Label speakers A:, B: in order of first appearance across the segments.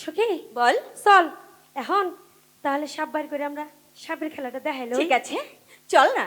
A: সুখী,
B: বল।
A: চল। এখন। তাহলে সাপ বার করে আমরা সাপের খেলাটা দেখাইলো
B: ঠিক আছে। চল না।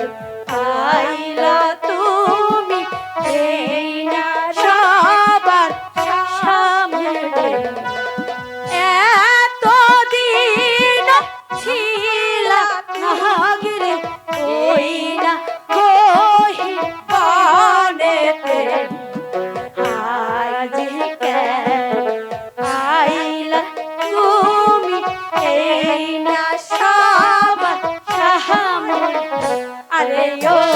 A: I Hallelujah.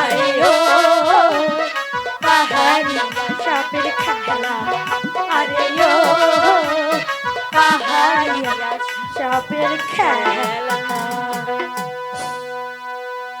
A: আয়ো পাহাড়ি সাপের খেলা আরে ও পাহাড়ি সাপের খেলা।